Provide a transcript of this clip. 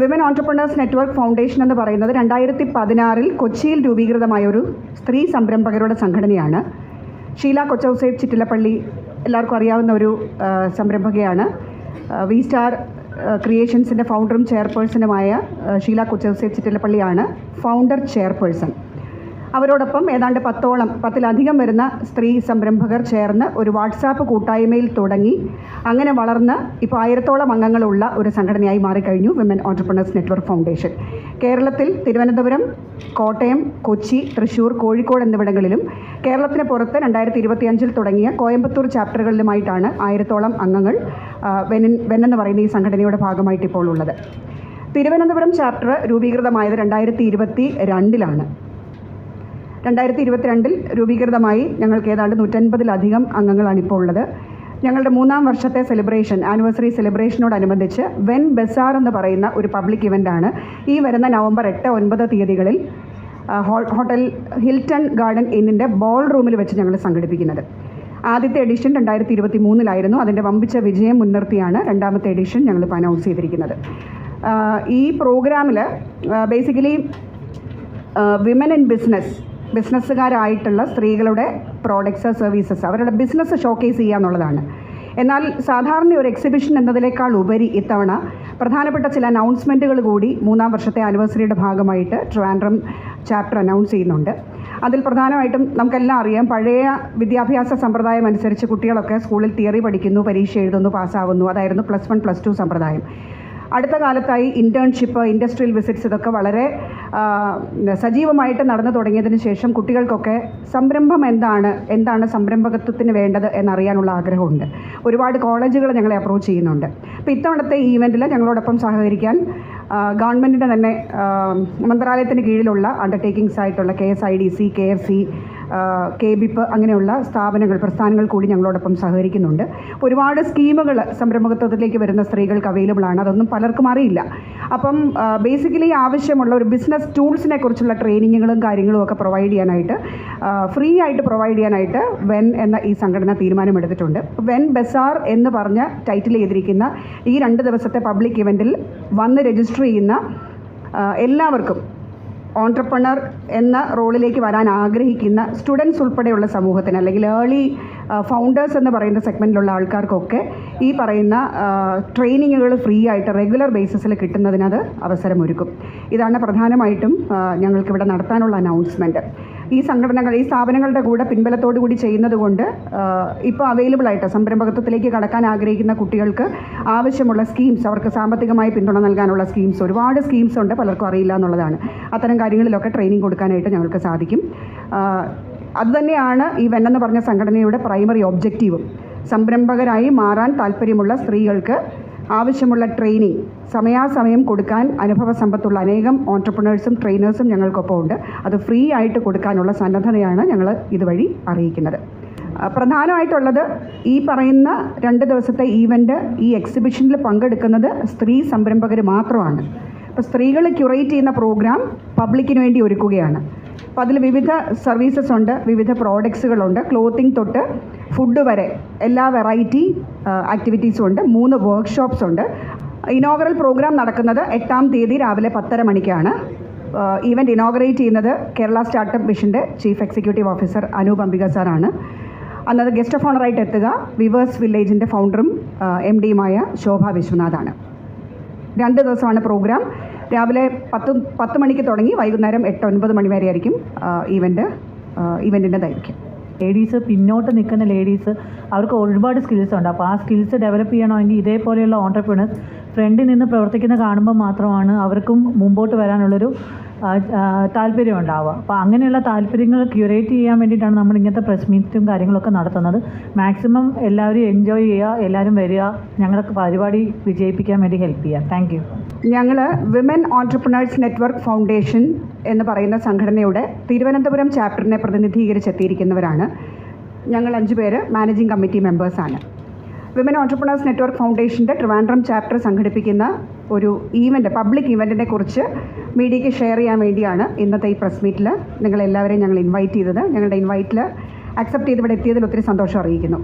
Women entrepreneurs network foundation എന്ന് പറയുന്നത് രണ്ടായിരത്തി പതിനാറിൽ കൊച്ചിയിൽ രൂപീകൃതമായ ഒരു സ്ത്രീ സംരംഭകരുടെ സംഘടനയാണ്. ഷീല കൊച്ചൗസേബ് ചിറ്റിലപ്പള്ളി എല്ലാവർക്കും അറിയാവുന്ന ഒരു സംരംഭകയാണ്. വി സ്റ്റാർ ക്രിയേഷൻസിന്റെ ഫൗണ്ടറും ചെയർപേഴ്സണുമായ ഷീല കൊച്ചൗസേബ് ചിറ്റിലപ്പള്ളിയാണ് ഫൗണ്ടർ ചെയർപേഴ്സൺ അവരോടൊപ്പം ഏതാണ്ട് പത്തോളം പത്തിലധികം വരുന്ന സ്ത്രീ സംരംഭകർ ചേർന്ന് ഒരു വാട്സാപ്പ് കൂട്ടായ്മയിൽ തുടങ്ങി. അങ്ങനെ വളർന്ന് ഇപ്പോൾ ആയിരത്തോളം അംഗങ്ങളുള്ള ഒരു സംഘടനയായി മാറിക്കഴിഞ്ഞു വിമൻ ഓൺടർപ്രണേഴ്സ് നെറ്റ്വർക്ക് ഫൗണ്ടേഷൻ കേരളത്തിൽ തിരുവനന്തപുരം കോട്ടയം കൊച്ചി തൃശ്ശൂർ കോഴിക്കോട് എന്നിവിടങ്ങളിലും കേരളത്തിന് പുറത്ത് രണ്ടായിരത്തി ഇരുപത്തിയഞ്ചിൽ തുടങ്ങിയ കോയമ്പത്തൂർ ചാപ്റ്ററുകളിലുമായിട്ടാണ് ആയിരത്തോളം അംഗങ്ങൾ വെൻ എന്ന് പറയുന്ന ഈ സംഘടനയുടെ ഭാഗമായിട്ട് ഇപ്പോൾ ഉള്ളത്. തിരുവനന്തപുരം ചാപ്റ്റർ രൂപീകൃതമായത് രണ്ടായിരത്തി ഇരുപത്തി രണ്ടിലാണ് രണ്ടായിരത്തി ഇരുപത്തിരണ്ടിൽ രൂപീകൃതമായി ഞങ്ങൾക്ക് ഏതാണ്ട് നൂറ്റൻപതിലധികം അംഗങ്ങളാണ് ഇപ്പോൾ ഉള്ളത്. ഞങ്ങളുടെ മൂന്നാം വർഷത്തെ സെലിബ്രേഷൻ ആനിവേഴ്സറി സെലിബ്രേഷനോടനുബന്ധിച്ച് വെൻ ബസാർ എന്ന് പറയുന്ന ഒരു പബ്ലിക് ഇവന്റാണ് ഈ വരുന്ന നവംബർ എട്ട് ഒൻപത് തീയതികളിൽ ഹോട്ടൽ ഹിൽട്ടൺ ഗാർഡൻ ഇന്നിന്റെ ബോൾ റൂമിൽ വെച്ച് ഞങ്ങൾ സംഘടിപ്പിക്കുന്നത്. ആദ്യത്തെ എഡിഷൻ രണ്ടായിരത്തി ഇരുപത്തി മൂന്നിലായിരുന്നു അതിന്റെ വമ്പിച്ച വിജയം മുൻനിർത്തിയാണ് രണ്ടാമത്തെ എഡിഷൻ ഞങ്ങളിപ്പോൾ അനൗൺസ് ചെയ്തിരിക്കുന്നത്. ഈ പ്രോഗ്രാമിൽ ബേസിക്കലി വിമൻ ഇൻ ബിസിനസ് ബിസിനസ്സുകാരായിട്ടുള്ള സ്ത്രീകളുടെ പ്രോഡക്ട്സ് സർവീസസ് അവരുടെ ബിസിനസ് ഷോക്കേസ് ചെയ്യുക എന്നുള്ളതാണ്. എന്നാൽ സാധാരണ ഒരു എക്സിബിഷൻ എന്നതിനേക്കാൾ ഉപരി ഇത്തവണ പ്രധാനപ്പെട്ട ചില അനൗൺസ്മെന്റുകൾ കൂടി മൂന്നാം വർഷത്തെ ആനിവേഴ്സറിയുടെ ഭാഗമായിട്ട് ട്രിവാൻഡ്രം ചാപ്റ്റർ അനൗൺസ് ചെയ്യുന്നുണ്ട്. അതിൽ പ്രധാനമായിട്ടും നമുക്കെല്ലാം അറിയാം പഴയ വിദ്യാഭ്യാസ സമ്പ്രദായം അനുസരിച്ച് കുട്ടികളൊക്കെ സ്കൂളിൽ തിയറി പഠിക്കുന്നു പരീക്ഷ എഴുതുന്നു പാസ്സാവുന്നു അതായിരുന്നു പ്ലസ് വൺ പ്ലസ് ടു സമ്പ്രദായം. അടുത്ത കാലത്തായി ഇന്റേൺഷിപ്പ് ഇൻഡസ്ട്രിയൽ വിസിറ്റ്സ് ഇതൊക്കെ വളരെ സജീവമായിട്ട് നടന്നു തുടങ്ങിയതിന് ശേഷം കുട്ടികൾക്കൊക്കെ സംരംഭം എന്താണ് എന്താണ് സംരംഭകത്വത്തിന് വേണ്ടത് എന്നറിയാനുള്ള ആഗ്രഹമുണ്ട്. ഒരുപാട് കോളേജുകൾ ഞങ്ങളെ അപ്രോച്ച് ചെയ്യുന്നുണ്ട്. അപ്പോൾ ഇത്തവണത്തെ ഈ ഞങ്ങളോടൊപ്പം സഹകരിക്കാൻ ഗവൺമെന്റിന്റെ തന്നെ മന്ത്രാലയത്തിന് കീഴിലുള്ള അണ്ടർടേക്കിങ്സ് ആയിട്ടുള്ള K S I D C K F C K BIP അങ്ങനെയുള്ള സ്ഥാപനങ്ങൾ പ്രസ്ഥാനങ്ങൾ കൂടി ഞങ്ങളോടൊപ്പം സഹകരിക്കുന്നുണ്ട്. ഒരുപാട് സ്കീമുകൾ സംരംഭകത്വത്തിലേക്ക് വരുന്ന സ്ത്രീകൾക്ക് അവൈലബിൾ ആണ്. അതൊന്നും പലർക്കും അറിയില്ല. അപ്പം ബേസിക്കലി ആവശ്യമുള്ള ഒരു ബിസിനസ് ടൂൾസിനെ കുറിച്ചുള്ള ട്രെയിനിങ്ങുകളും കാര്യങ്ങളും ഒക്കെ പ്രൊവൈഡ് ചെയ്യാനായിട്ട് ഫ്രീ ആയിട്ട് പ്രൊവൈഡ് ചെയ്യാനായിട്ട് വെൻ എന്ന ഈ സംഘടന തീരുമാനമെടുത്തിട്ടുണ്ട്. വെൻ ബസാർ എന്ന് പറഞ്ഞ ടൈറ്റിൽ ചെയ്തിരിക്കുന്ന ഈ രണ്ട് ദിവസത്തെ പബ്ലിക് ഇവന്റിൽ വന്ന് രജിസ്റ്റർ ചെയ്യുന്ന എല്ലാവർക്കും ഓൺട്രപ്രണർ എന്ന റോളിലേക്ക് വരാൻ ആഗ്രഹിക്കുന്ന സ്റ്റുഡൻസ് ഉൾപ്പെടെയുള്ള സമൂഹത്തിന് അല്ലെങ്കിൽ ഏർലി ഫൗണ്ടേഴ്സ് എന്ന് പറയുന്ന സെഗ്മെന്റിലുള്ള ആൾക്കാർക്കൊക്കെ ഈ പറയുന്ന ട്രെയിനിങ്ങുകൾ ഫ്രീ ആയിട്ട് റെഗുലർ ബേസിസിൽ കിട്ടുന്നതിനത് അവസരമൊരുക്കും. ഇതാണ് പ്രധാനമായിട്ടും ഞങ്ങൾക്കിവിടെ നടത്താനുള്ള അനൗൺസ്മെന്റ് ഈ സംഘടനകൾ ഈ സ്ഥാപനങ്ങളുടെ കൂടെ പിൻബലത്തോടു കൂടി ചെയ്യുന്നത് കൊണ്ട് ഇപ്പോൾ അവൈലബിൾ ആയിട്ട് സംരംഭകത്വത്തിലേക്ക് കടക്കാൻ ആഗ്രഹിക്കുന്ന കുട്ടികൾക്ക് ആവശ്യമുള്ള സ്കീംസ് അവർക്ക് സാമ്പത്തികമായി പിന്തുണ നൽകാനുള്ള സ്കീംസ് ഒരുപാട് സ്കീംസ് ഉണ്ട് പലർക്കും അറിയില്ല എന്നുള്ളതാണ്. അത്തരം കാര്യങ്ങളിലൊക്കെ ട്രെയിനിങ് കൊടുക്കാനായിട്ട് ഞങ്ങൾക്ക് സാധിക്കും. അതുതന്നെയാണ് ഈ വെണ്ണെന്ന് പറഞ്ഞ സംഘടനയുടെ പ്രൈമറി ഒബ്ജക്റ്റീവും സംരംഭകരായി മാറാൻ താല്പര്യമുള്ള സ്ത്രീകൾക്ക് ആവശ്യമുള്ള ട്രെയിനിങ് സമയാസമയം കൊടുക്കാൻ അനുഭവ സമ്പത്തുള്ള അനേകം ഓൺടർപ്രണേഴ്സും ട്രെയിനേഴ്സും ഞങ്ങൾക്കൊപ്പം ഉണ്ട് അത് ഫ്രീ ആയിട്ട് കൊടുക്കാനുള്ള സന്നദ്ധതയാണ് ഞങ്ങൾ ഇതുവഴി അറിയിക്കുന്നത്. പ്രധാനമായിട്ടുള്ളത് ഈ പറയുന്ന രണ്ട് ദിവസത്തെ ഈവന്റ് ഈ എക്സിബിഷനിൽ പങ്കെടുക്കുന്നത് സ്ത്രീ സംരംഭകർ മാത്രമാണ്. അപ്പോൾ സ്ത്രീകൾ ക്യൂറേറ്റ് ചെയ്യുന്ന പ്രോഗ്രാം പബ്ലിക്കിന് വേണ്ടി ഒരുക്കുകയാണ്. അപ്പോൾ അതിൽ വിവിധ സർവീസസ് ഉണ്ട് വിവിധ പ്രോഡക്ട്സുകളുണ്ട് ക്ലോത്തിങ് തൊട്ട് ഫുഡ് വരെ എല്ലാ വെറൈറ്റി ആക്ടിവിറ്റീസും ഉണ്ട്. മൂന്ന് വർക്ക്ഷോപ്സ് ഉണ്ട്. ഇനോഗ്രൽ പ്രോഗ്രാം നടക്കുന്നത് എട്ടാം തീയതി രാവിലെ പത്തര മണിക്കാണ്. ഈവന്റ് ഇനോഗ്രേറ്റ് ചെയ്യുന്നത് കേരള സ്റ്റാർട്ടപ്പ് മിഷന്റെ chief executive officer Anoop Ambika സാറാണ്. അന്നത് ഗസ്റ്റ് ഓഫ് ഓണറായിട്ട് എത്തുക വിവേഴ്സ് വില്ലേജിന്റെ ഫൗണ്ടറും എം ഡിയുമായ ശോഭ വിശ്വനാഥാണ്. രണ്ട് ദിവസമാണ് പ്രോഗ്രാം രാവിലെ പത്ത് പത്ത് മണിക്ക് തുടങ്ങി വൈകുന്നേരം എട്ട് ഒൻപത് മണി വരെ ആയിരിക്കും ഈവന്റ് ഇവന്റിന്റെ ദൈർഘ്യം. ലേഡീസ് പിന്നോട്ട് നിൽക്കുന്ന ലേഡീസ് അവർക്ക് ഒരുപാട് സ്കിൽസ് ഉണ്ട്. അപ്പോൾ ആ സ്കിൽസ് ഡെവലപ്പ് ചെയ്യണമെങ്കിൽ ഇതേപോലെയുള്ള ഓണ്ടർപ്രണേഴ്സ് ഫ്രണ്ടിൽ നിന്ന് പ്രവർത്തിക്കുന്ന കാണുമ്പോൾ മാത്രമാണ് അവർക്കും മുമ്പോട്ട് വരാനുള്ളൊരു താല്പര്യം ഉണ്ടാവുക. അപ്പോൾ അങ്ങനെയുള്ള താല്പര്യങ്ങൾ ക്യൂറേറ്റ് ചെയ്യാൻ വേണ്ടിയിട്ടാണ് നമ്മൾ ഇങ്ങനത്തെ പ്രസ് മീറ്റും കാര്യങ്ങളൊക്കെ നടത്തുന്നത്. മാക്സിമം എല്ലാവരും എൻജോയ് ചെയ്യുക എല്ലാവരും വരിക ഞങ്ങളുടെ പരിപാടി വിജയിപ്പിക്കാൻ വേണ്ടി ഹെൽപ്പ് ചെയ്യുക താങ്ക് ഞങ്ങൾ വിമൻ ഓൺടർപ്രണേഴ്സ് നെറ്റ്വർക്ക് ഫൗണ്ടേഷൻ എന്ന് പറയുന്ന സംഘടനയുടെ തിരുവനന്തപുരം ചാപ്റ്ററിനെ പ്രതിനിധീകരിച്ചെത്തിയിരിക്കുന്നവരാണ്. ഞങ്ങൾ അഞ്ച് പേര് മാനേജിംഗ് കമ്മിറ്റി മെമ്പേഴ്സാണ് വിമൻ ഓൺടർപ്രണേഴ്സ് നെറ്റ്വർക്ക് ഫൗണ്ടേഷന്റെ ട്രിവാൻഡ്രം ചാപ്റ്റർ സംഘടിപ്പിക്കുന്ന ഒരു ഈവന്റ് പബ്ലിക് ഈവന്റിനെ കുറിച്ച് മീഡിയയ്ക്ക് ഷെയർ ചെയ്യാൻ വേണ്ടിയാണ് ഇന്നത്തെ ഈ പ്രസ് മീറ്റിൽ നിങ്ങളെല്ലാവരെയും ഞങ്ങൾ ഇൻവൈറ്റ് ചെയ്തത്. ഞങ്ങളുടെ ഇൻവൈറ്റിൽ അക്സെപ്റ്റ് ചെയ്ത് ഇവിടെ എത്തിയതിൽ ഒത്തിരി സന്തോഷം അറിയിക്കുന്നു.